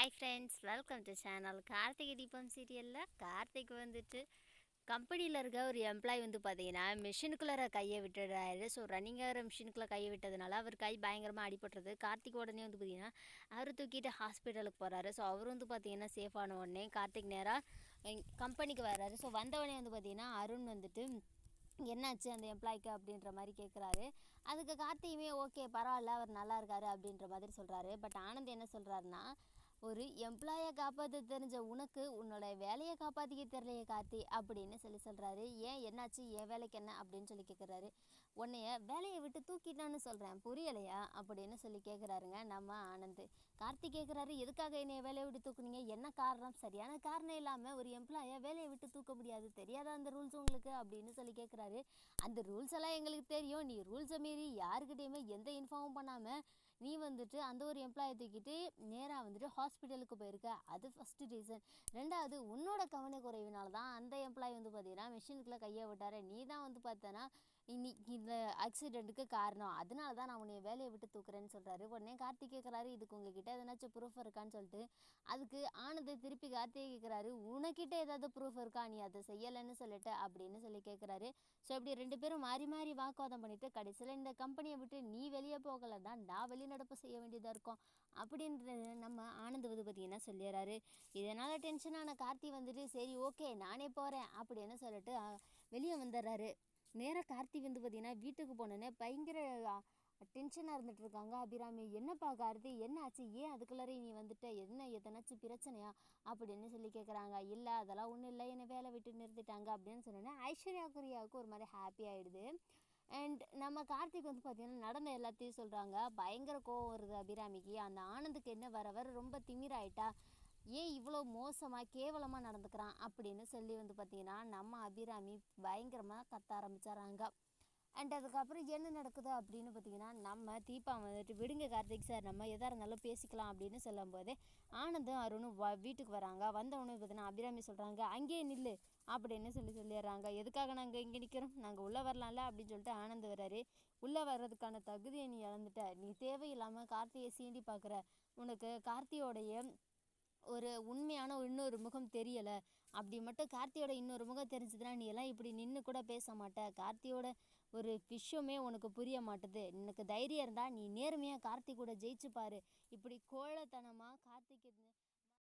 Hi friends welcome to channel Karthigai Deepam சீரியலில் கார்த்திக் வந்துட்டு கம்பெனியில் இருக்க ஒரு எம்ப்ளாய் வந்து பார்த்தீங்கன்னா மிஷினுக்குள்ளே கையை விட்டுடுறாரு. ஸோ ரன்னிங்காக மிஷினுக்குள்ளே கையை விட்டதுனால அவர் கை பயங்கரமாக அடிபட்டுறது கார்த்திக் உடனே வந்து பார்த்தீங்கன்னா அவர் தூக்கிட்டு ஹாஸ்பிட்டலுக்கு போகிறாரு ஸோ அவர் வந்து பார்த்தீங்கன்னா சேஃபான உடனே கார்த்திக் நேராக கம்பெனிக்கு வர்றாரு. ஸோ வந்தவொடனே வந்து பார்த்தீங்கன்னா அருண் வந்துட்டு என்னாச்சு அந்த எம்ப்ளாய்க்கு அப்படின்ற மாதிரி கேட்குறாரு அதுக்கு கார்த்தியுமே ஓகே பரவாயில்ல அவர் நல்லா இருக்காரு அப்படின்ற மாதிரி சொல்கிறாரு பட் ஆனந்த் என்ன சொல்கிறாருன்னா ஒரு எம்ப்ளாயை காப்பாற்ற தெரிஞ்ச உனக்கு உன்னோட வேலையை காப்பாற்றிக்க தெரியலையே கார்த்தி அப்படின்னு சொல்லி சொல்கிறாரு ஏன் என்னாச்சு? என் வேலைக்கு என்ன? அப்படின்னு சொல்லி கேட்குறாரு உன்னைய வேலையை விட்டு தூக்கிட்டான்னு சொல்கிறேன் புரியலையா? அப்படின்னு சொல்லி கேட்குறாருங்க நம்ம ஆனந்த். கார்த்தி கேட்குறாரு எதுக்காக என்னைய வேலையை விட்டு தூக்குனீங்க? என்ன காரணம்? சரியான காரணம் இல்லாமல் ஒரு எம்ப்ளாயை வேலையை விட்டு தூக்க முடியாது. தெரியாதா அந்த ரூல்ஸ் உங்களுக்கு? அப்படின்னு சொல்லி கேட்குறாரு அந்த ரூல்ஸ் எல்லாம் எங்களுக்கு தெரியும். நீ ரூல்ஸை மீறி யாருக்கிட்டேயுமே எந்த இன்ஃபார்மும் பண்ணாமல் நீ வந்துட்டு அந்த ஒரு எம்ப்ளாயை தூக்கிட்டு நேராக வந்துட்டு ஹாஸ்பிட்டலுக்கு போயிருக்க. அது ஃபஸ்ட்டு ரீசன் ரெண்டாவது உன்னோட கவனக்குறைவினால தான் அந்த எம்ப்ளாயி வந்து பார்த்தீங்கன்னா மிஷினுக்குள்ளே கையை விட்டாரு. நீ தான் வந்து பார்த்தனா இன்னைக்கு இந்த ஆக்சிடெண்ட்டுக்கு காரணம். அதனால தான் நான் உன்னை வேலையை விட்டு தூக்குறேன்னு சொல்கிறாரு உடனே கார்த்திக் கேட்குறாரு இதுக்கு உங்ககிட்ட எதனாச்சும் ப்ரூஃப் இருக்கான்னு சொல்லிட்டு. அதுக்கு ஆனந்தை திருப்பி கார்த்திகை கேட்குறாரு உனக்கிட்ட ஏதாவது ப்ரூஃப் இருக்கா? நீ அதை செய்யலைன்னு சொல்லிட்டு அப்படின்னு சொல்லி கேட்குறாரு ஸோ இப்படி ரெண்டு பேரும் மாறி மாறி வாக்குவாதம் பண்ணிவிட்டு கடைசியில் இந்த கம்பெனியை விட்டு நீ வெளியே போகலை தான் நான் வெளிநடப்பு செய்ய வேண்டியதாக இருக்கும் அப்படின்றது நம்ம ஆனந்த் வந்து பார்த்தீங்கன்னா சொல்லிடுறாரு. இதனால் டென்ஷனான கார்த்தி வந்துட்டு சரி ஓகே நானே போகிறேன் அப்படின்னு சொல்லிட்டு வெளியே வந்துடுறாரு. நேராக கார்த்தி வந்து பார்த்தீங்கன்னா வீட்டுக்கு போனோன்னே பயங்கர டென்ஷனாக இருந்துட்டு இருக்காங்க. அபிராமி என்னப்பா கார்த்தி? என்ன ஆச்சு? ஏன் அதுக்குள்ளாரே நீ வந்துட்ட? என்ன எதனாச்சும் பிரச்சனையா? அப்படின்னு சொல்லி கேட்குறாங்க இல்லை அதெல்லாம் ஒன்றும் இல்லை. என்னை வேலை விட்டு நிறுத்திட்டாங்க. அப்படின்னு சொன்னோன்னே ஐஸ்வர்யா குரியாவுக்கு ஒரு மாதிரி ஹாப்பி ஆகிடுது அண்ட் நம்ம கார்த்திக் வந்து பார்த்திங்கன்னா நடந்த எல்லாத்தையும் சொல்கிறாங்க பயங்கர கோவம் வருது அபிராமிக்கு. அந்த ஆனந்துக்கு என்ன வர வர ரொம்ப திமிராயிட்டா. ஏன் இவ்வளோ மோசமாக கேவலமாக நடந்துக்கிறான் அப்படின்னு சொல்லி வந்து பார்த்தீங்கன்னா நம்ம அபிராமி பயங்கரமாக கத்த ஆரம்பித்தாராங்க அண்ட் அதுக்கப்புறம் என்ன நடக்குது அப்படின்னு பார்த்தீங்கன்னா நம்ம தீபா வந்துட்டு விடுங்க கார்த்திக் சார் நம்ம எதாக இருந்தாலும் பேசிக்கலாம் அப்படின்னு சொல்லும்போது ஆனந்தும் அருணும் வ வீட்டுக்கு வராங்க. வந்தவொடனே பார்த்தீங்கன்னா அபிராமி சொல்கிறாங்க அங்கேயே நில்லு அப்படின்னு சொல்லி சொல்லிடுறாங்க. எதுக்காக நாங்கள் இங்கே நிற்கிறோம் நாங்கள் உள்ளே வரலாம்ல அப்படின்னு சொல்லிட்டு ஆனந்த் வராரு உள்ளே வர்றதுக்கான தகுதியை நீ இழந்துட்ட. நீ தேவையில்லாமல் கார்த்தியை சீண்டி பார்க்குற உனக்கு கார்த்தியோடைய ஒரு உண்மையான இன்னொரு முகம் தெரியலை. அப்படி மட்டும் கார்த்தியோட இன்னொரு முகம் தெரிஞ்சதுன்னா நீ எல்லாம் இப்படி நின்று கூட பேச மாட்ட. கார்த்தியோட ஒரு விஷயமே உனக்கு புரிய மாட்டுது. உனக்கு தைரியம் இருந்தால் நீ நேர்மையாக கார்த்தி கூட ஜெயிச்சு பாரு இப்படி கோழத்தனமாக கார்த்திக்கு